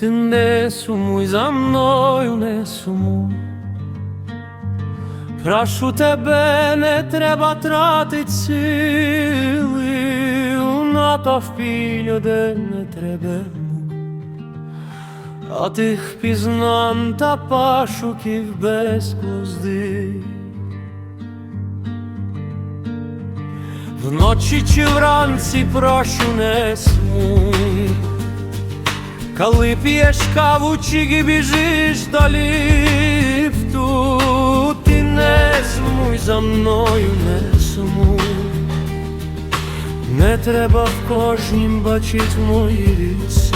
Ти не сумуй за мною, не сумуй. Прошу тебе, не треба тратить сили у натовпі людей не треба. А тих пізнан та пашуків без глузди. Вночі чи вранці прошу не сумуй, коли п'єш каву чи біжиш до ліфту, ти не сумуй за мною, не сумуй, не треба в кожнім бачить мої ріси.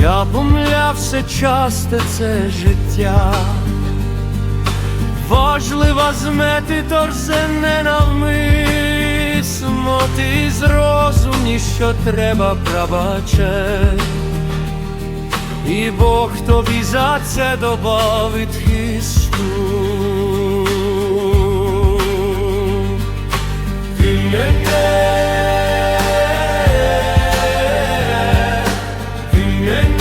Я помилявся часто це життя. Важливо змети торже ненавмисно Ти зрозумні, що треба пробачать. І Бог тобі за це добавить хисту. Ти мене Ти мене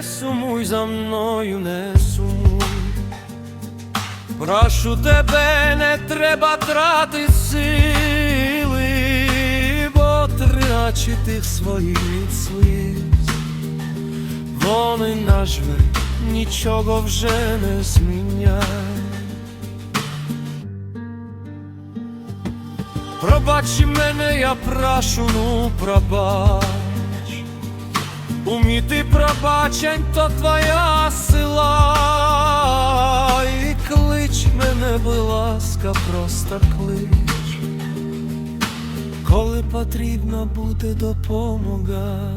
не сумуй за мною, не сумуй. Прошу тебе, не треба трати сили, бо трачі тих своїх сліз. Вони нажве нічого вже не зміняє. Пробач мене, я прошу, ну пробач. Уміти пробачень, то твоя сила. І клич мене, будь ласка, просто клич, коли потрібна буде допомога.